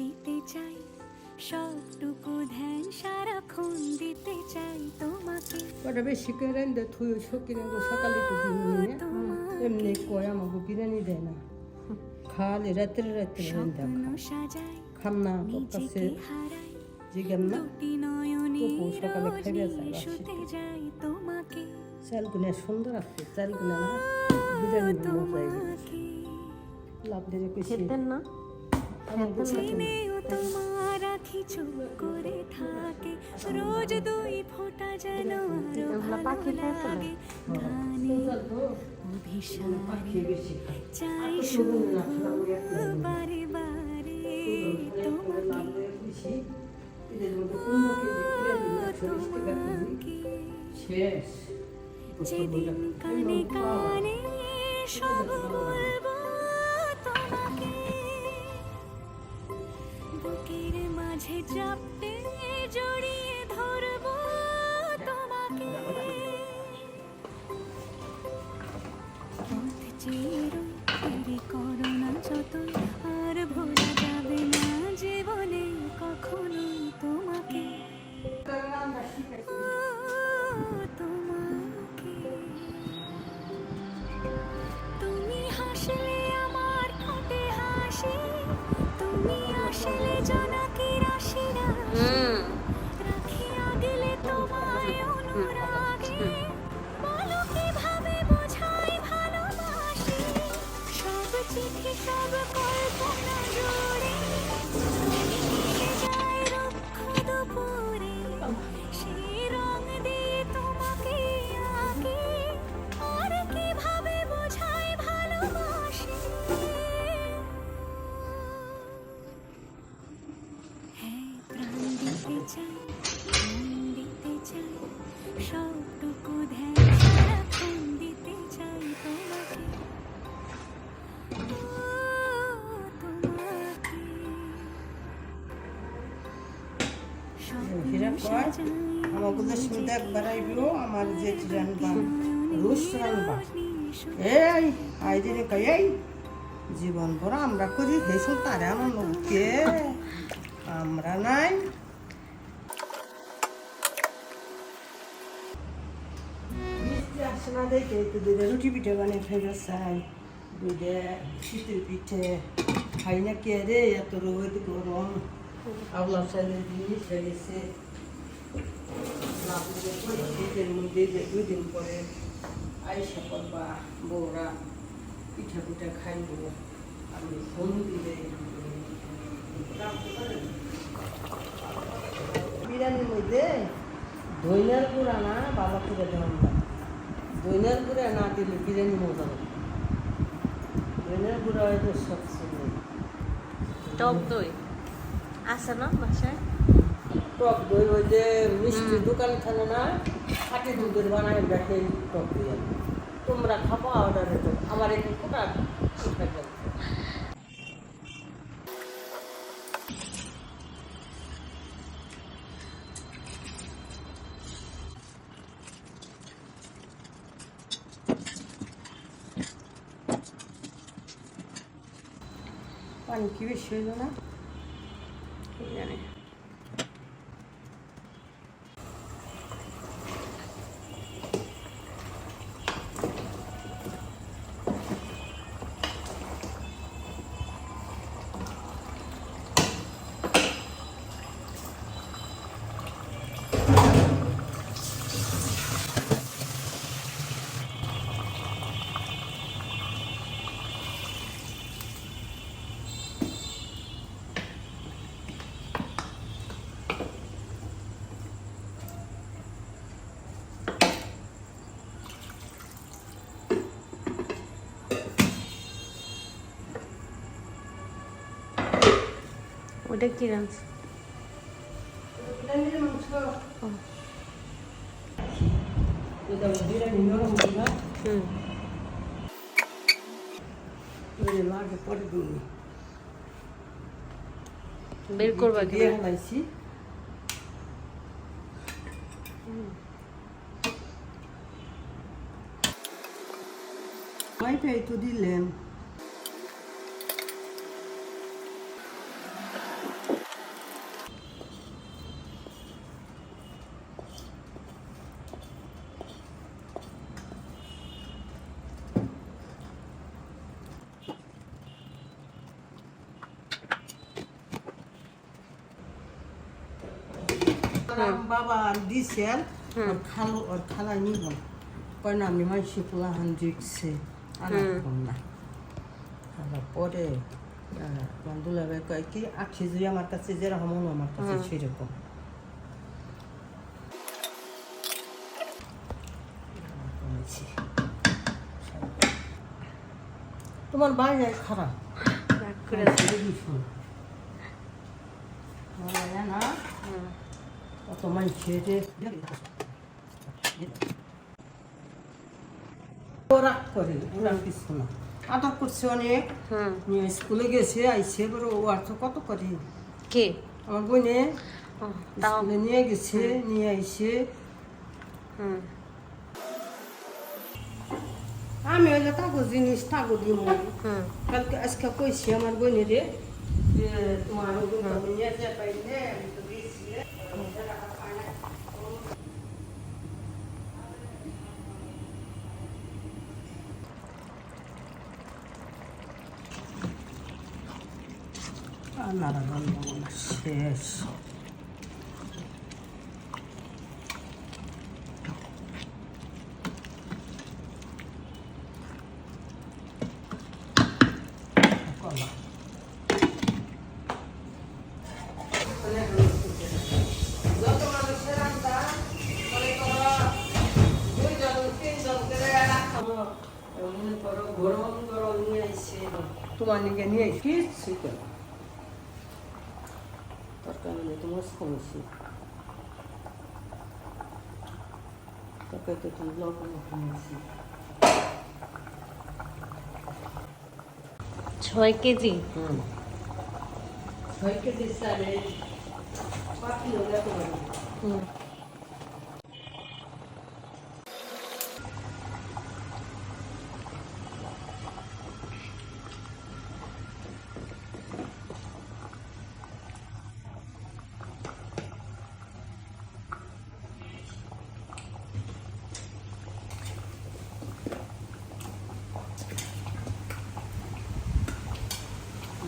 দিতে চাই সবটুকু ধ্যান সারাক্ষণ দিতে চাই তোমাকে। ওটা বেশি করে রেন্দে থুই গো সকালে তো এমনি কয় আমাকে বিরিয়ানি দেয় না। খালি রাত্রে রাত্রে রেন্দা খাম না তোর কাছে। জিগাম না। তবু সকালে খাইবে রোজ চাই শুতে যাই তোমাকে। চাল গুনে সুন্দর আছে চাল গুনে না বিরিয়ানি লাভ দিয়ে খেতেন না? খাই চাই বারে বারে তোমাকে। যেদিন কানে কানে সব বলব বুকের মাঝে চাপতে জড়িয়ে ধরব তোমাকে। পথ চিরই ফিরে না যতই जाना কয় সাজাই আমাকে শুনতে একবার আমার যে রানবা রুশ রানবা এই কই, এই। জীবন ভর আমরা করি হেসুন তারে আমার লোককে আমরা নাই। মিষ্টি আসে না দেখে রুটি পিঠে বানিয়ে ফেলে চাই দুধে শীতের পিঠে খাই না কে রে, এত রোদ গরম। আবলা সাইলে জিনিস শীতের মধ্যে যে দুই দিন পরে আইসা করবা বউরা পিঠা পিঠা খাইব আমি ফোন দিলে বিরিয়ানির মধ্যে দইনার গুঁড়া না বাবা করে দেওয়া দইনার গুঁড়া না দিলে বিরিয়ানি মজা হবে দইনার গুঁড়া হয়তো সবচেয়ে টক দই। আছে না বাসায়? টক দই ওই যে মিষ্টির দোকান থাকে না খাটি দুধের বানায় দেখে টক দই তোমরা খাব অর্ডারে তো আমার একটু কোটা কোটা পানি কি বেশি হইল না? লাগে পরে দিই বের করবা কি দিয়ে হালাইছি কয়টাই তো দিলেন তারা বাবা দিছেন ওর খালো ওর খালা নিব। কয় না আমি মাইসি দিচ্ছে না। তারপরে দুলাভাই কয় কি আখি যদি আমার কাছে যেরকম আমার কাছে সেরকম। তোমার বাইরে খারাপ? করে না। অত মানুষের রাগ করে ওরা কিছু না। আদর করছে অনেক। নিয়ে স্কুলে গেছে আইসে বড় ও আর তো কত করে? কে? আমার বোনে। স্কুলে নিয়ে গেছে নিয়ে আইসে হুম। আমি হইলে তাগো জিনিস তাগো দিব। কালকে আজকে কইছি আমার বোনের যে তোমার নিয়ে পাইলে 하나를 넣는 거나 셋. तो मान लीजिए नहीं है ये स्वीकार সমস্যা তরকারিতে তুমি লবণ কিনেছি ছয় কেজি। ছয় কেজি সারে পাঁচ কিলো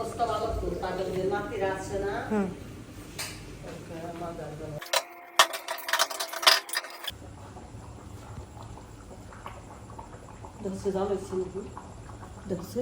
অবস্থা ভালো তো তাদের যে নাতিরা আছে না হুম দেখছে ভালো হয়েছে নাকি দেখছে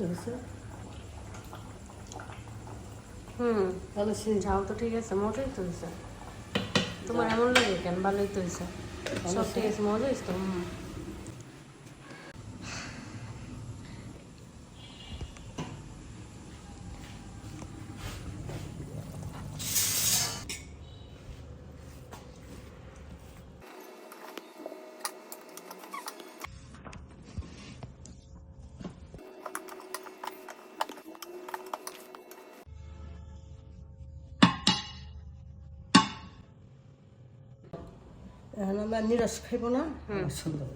দেখছে হুম ভালো হয়েছে যাও তো ঠিক আছে মজাই তো হয়েছে তোমার এমন লাগে কেন ভালোই তো হয়েছে সব ঠিক আছে মজা হয়েছে তো হুম এখন আমরা নিরস খাইব না সুন্দর